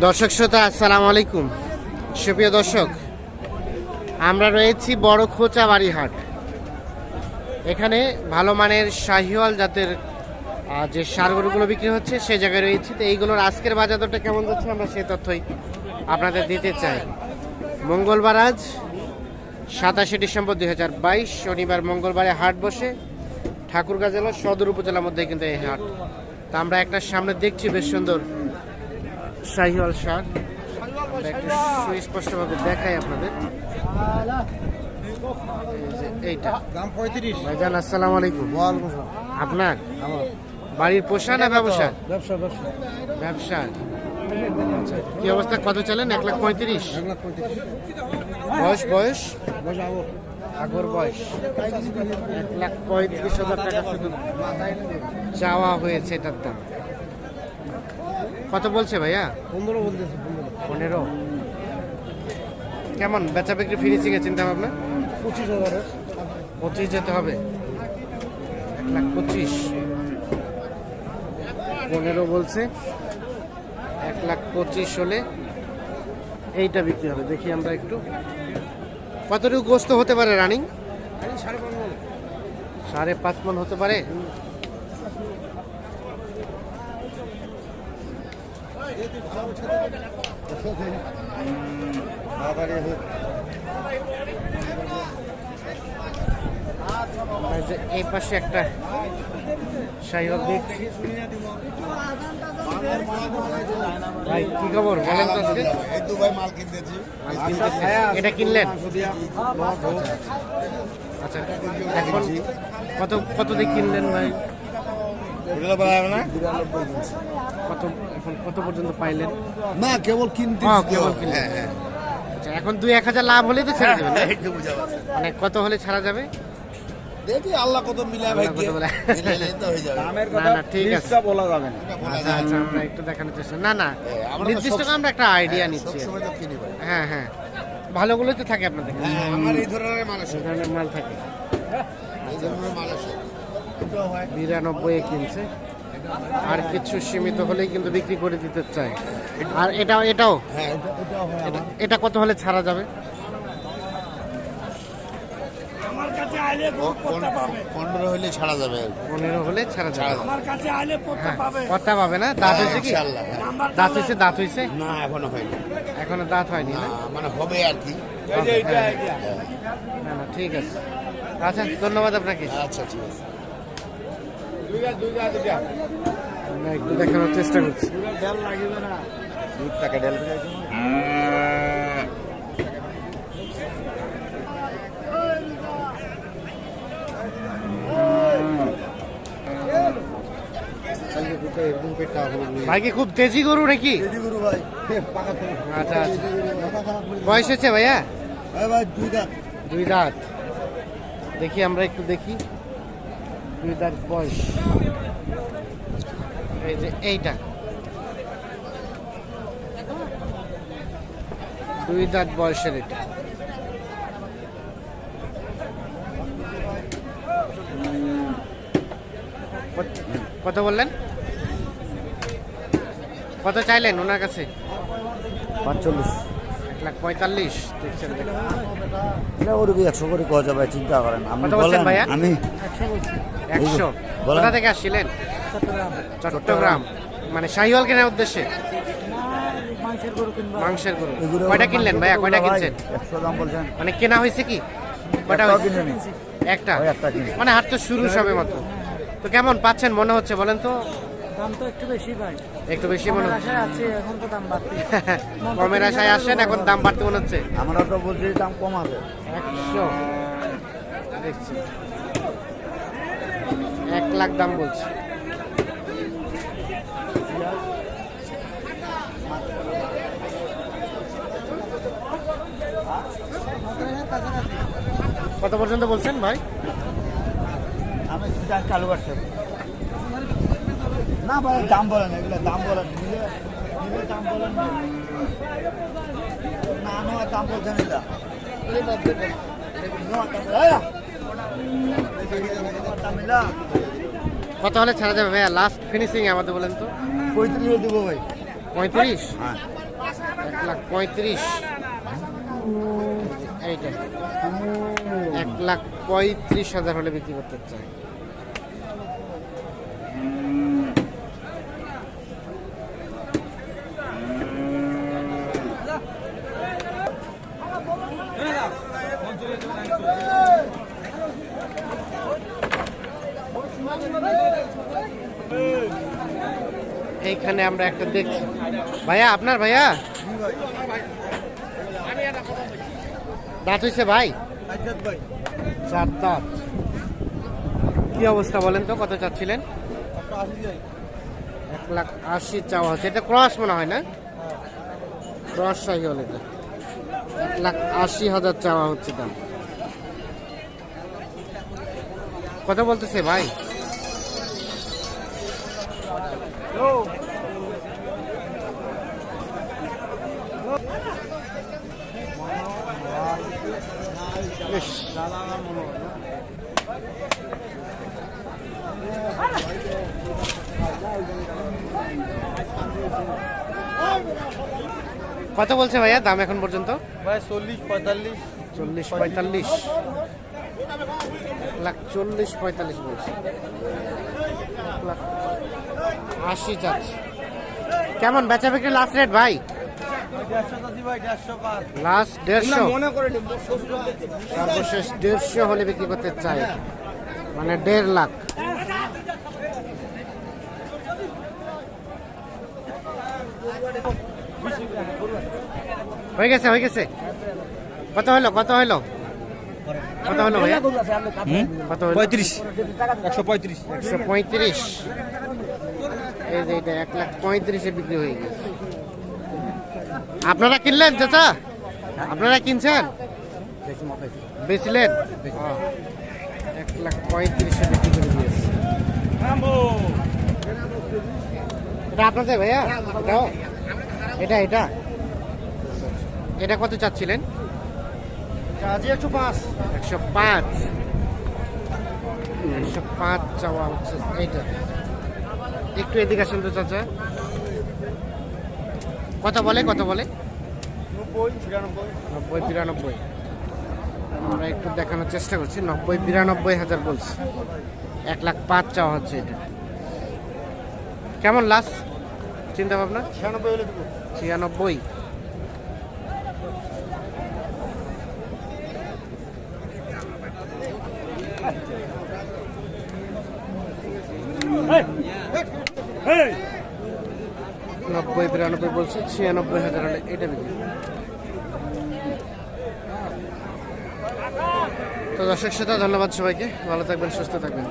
দর্শক শ্রোতা, আসসালামু আলাইকুম। সুপ্রিয় দর্শক, আমরা রয়েছি বড় খোঁচা হাট এখানে ভালো মানের শাহিওয়াল জাতের যে সারগরুগুলো বিক্রি হচ্ছে সেই জায়গায় রয়েছি। তো এইগুলোর আজকের বাজার দরটা কেমন যাচ্ছে, আমরা সেই তথ্যই আপনাদের দিতে চাই। মঙ্গলবার আজ, সাতাশে ডিসেম্বর দুই হাজার বাইশ, শনিবার মঙ্গলবারে হাট বসে, ঠাকুরগাঁ জেলার সদর উপজেলার মধ্যে কিন্তু এই হাট। তা আমরা একটা সামনে দেখছি, বেশ সুন্দর শাহিওয়াল সার একটু সুস্পষ্টভাবে দেখাই আপনাদের। এইটা। দাম পঁয়ত্রিশ। ভাইজান আসসালামু আলাইকুম। আপনার? বাড়ির পোষা না ব্যবসা? ব্যবসা ব্যবসা। ব্যবসা। কি অবস্থা? কত চলেন? এক লাখ পঁয়ত্রিশ। বয়স বয়স? আগর বয়স। এক লাখ পঁয়ত্রিশ হাজার টাকা শুধু চাওয়া হয়েছে এটার দাম। কত বলছে ভাইয়া? পনেরো বলতেছে পনেরো। কেমন? বেচা বিক্রি এর চিন্তা ভাবনা? পঁচিশ হাজারের। পঁচিশ যেতে হবে। এক লাখ পঁচিশ। পনেরো বলছে। এক লাখ পঁচিশ হলে এইটা বিক্রি হবে। দেখি আমরা একটু। কতটুকু গোস্ত হতে পারে রানিং? সাড়ে পাঁচ মন হতে পারে? এই পাশে একটা সাইহল দেখছি কি খবর? এটা কিনলেন? আচ্ছা কত কত দিয়ে কিনলেন ভাই? কত এখন কত পর্যন্ত পাইলেন? না কেবল কিনতে হ্যাঁ, কেবল কিনতে। হ্যাঁ হ্যাঁ। আচ্ছা এখন দুই এক হাজার লাভ হলেই তো ছেড়ে দেবেন। মানে কত হলে ছাড়া যাবে? দেখি আল্লাহ কত মিলায় ভাই হয়ে দামের কথা ঠিক আছে। বলা যাবে না। আচ্ছা আচ্ছা আমরা একটু দেখানোর চেষ্টা না না নির্দিষ্ট আমরা একটা আইডিয়া নিচ্ছি। হ্যাঁ হ্যাঁ। ভালোগুলোই তো থাকে আপনাদের। হ্যাঁ আমার এই ধরনের মাল থাকে। এই ধরনের মাল আছে বিরানব্বই কিনছে। আর কিছু সীমিত হলেই কিন্তু বিক্রি করে দিতে চায়। আর এটাও এটাও? হ্যাঁ এটা- এটাও এটা- কত হলে ছাড়া যাবে? পনেরো হলে ছাড়া যাবে। পনেরো হলে ছাড়া ছাড়া যাবে। হ্যাঁ পাবে। না? দাঁত হয়েছে কি? হ্যাঁ। দাঁত হয়েছে দাঁত হয়েছে? না এখনও হয়নি। এখনও দাঁত হয়নি মানে হবে আর কি। হবে। না না ঠিক আছে। আচ্ছা ধন্যবাদ আপনাকে। আচ্ছা ঠিক আছে। আমরা একটু দেখানোর চেষ্টা করছি। দুধ টাকা ডেল ভাই কি খুব তেজি গরু নাকি? আচ্ছা আচ্ছা। বয়স হয়েছে ভাইয়া? ভাই দুই দাঁত। দুই দাঁত। দেখি আমরা একটু দেখি। দুই দাঁত বয়স এই যে এইটা। দুই দাঁত বয়সের এটা। কত- বললেন? কত চাইলেন ওনার কাছে? পাঁচচল্লিশ। লাখ পঁয়তাল্লিশ। দেখছেন দেখুন। এটা ওরকম একশো করে কওয়া যাবে চিন্তা করেন। আপনি বলেন? আমি একশো। কোথা থেকে আসছিলেন? চট্টগ্রাম। মানে শাহিওয়াল কেনার উদ্দেশ্যে? মাংসের গরু কয়টা কিনলেন ভাইয়া? কয়টা কিনছেন? একশো দাম বলছেন। মানে কেনা হয়েছে কি? কয়টা। একটা? মানে হাট তো শুরু সবে মাত্র। তো কেমন পাচ্ছেন মনে হচ্ছে বলেন তো? দাম তো একটু বেশি ভাই। একটু বেশি মনে আশায় আছে এখন তো দাম বাড়তি। কমের আশায় আসেন এখন দাম বাড়তে মনে হচ্ছে। আমরা তো বলছি দাম কম আছে একশো। দেখছি। এক লাখ দাম বলছি। কত পর্যন্ত বলছেন ভাই? আমি চালু করছি না ভাই দাম বলেন এগুলো দাম বলেন নিলে দাম বলেন না। নয় দাম বলছেন এটা। কত হলে ছাড়া যাবে ভাইয়া? লাস্ট ফিনিশিং আমাদের বলেন তো। পঁয়ত্রিশ দিব ভাই। পঁয়ত্রিশ? হ্যাঁ। এক লাখ পঁয়ত্রিশ। এইটা এক লাখ পঁয়ত্রিশ হাজার হলে বিক্রি করতে চাই। এইখানে আমরা একটা দেখছি। ভাইয়া, আপনার ভাইয়া? দাঁত হয়েছে ভাই? চার দাঁত। কি অবস্থা বলেন তো, কত চাচ্ছিলেন? এক লাখ আশি চাওয়া হচ্ছে। এটা ক্রস মনে হয় না? ক্রস সাহি হল এটা এক লাখ আশি হাজার চাওয়া হচ্ছে দাম। কত বলতেছে ভাই? ইস, কত বলছে ভাইয়া দাম এখন পর্যন্ত? ভাই চল্লিশ পঁয়তাল্লিশ। চল্লিশ পঁয়তাল্লিশ। লাখ চল্লিশ পঁয়তাল্লিশ বলছে। আশি চাচ্ছে। কেমন বেচা বিক্রি লাস্ট রেট ভাই? লাস্ট দেড়শো। সর্বশেষ দেড়শো হলে বিক্রি করতে চাই। মানে দেড় লাখ। হয়ে গেছে হয়ে গেছে। কত হলো কত হলো? কত হলো ভাইয়া? কত হলো? পঁয়ত্রিশ। একশো পঁয়ত্রিশ। একশো পঁয়ত্রিশ। এই যে এটা এক লাখ পঁয়ত্রিশে বিক্রি হয়ে গেছে। আপনারা কিনলেন চাচা? আপনারা কিনছেন? বেচলেন? এক লাখ পঁয়ত্রিশে বিক্রি করে দিয়েছে। এটা আপনাদের ভাইয়া? এটাও? এটা এটা? এটা কত চাচ্ছিলেন? চাষি একশো পাঁচ। একশো পাঁচ। একশো পাঁচ চাওয়া হচ্ছে। এইটা। একটু এদিকে আসুন তো চাচা। কত বলে কত বলে। নব্বই বিরানব্বই নব্বই বিরানব্বই আমরা একটু দেখানোর চেষ্টা করছি। নব্বই বিরানব্বই হাজার বলছি। এক লাখ পাঁচ চাওয়া হচ্ছে এটা। কেমন লাস্ট চিন্তা ভাবনা? ছিয়ানব্বই হলে দেবো। ছিয়ানব্বই। নব্বই, বিরানব্বই বলছে, ছিয়ানব্বই হাজার হলে এটা বিক্রি তো দর্শক সেটা ধন্যবাদ সবাইকে ভালো থাকবেন, সুস্থ থাকবেন।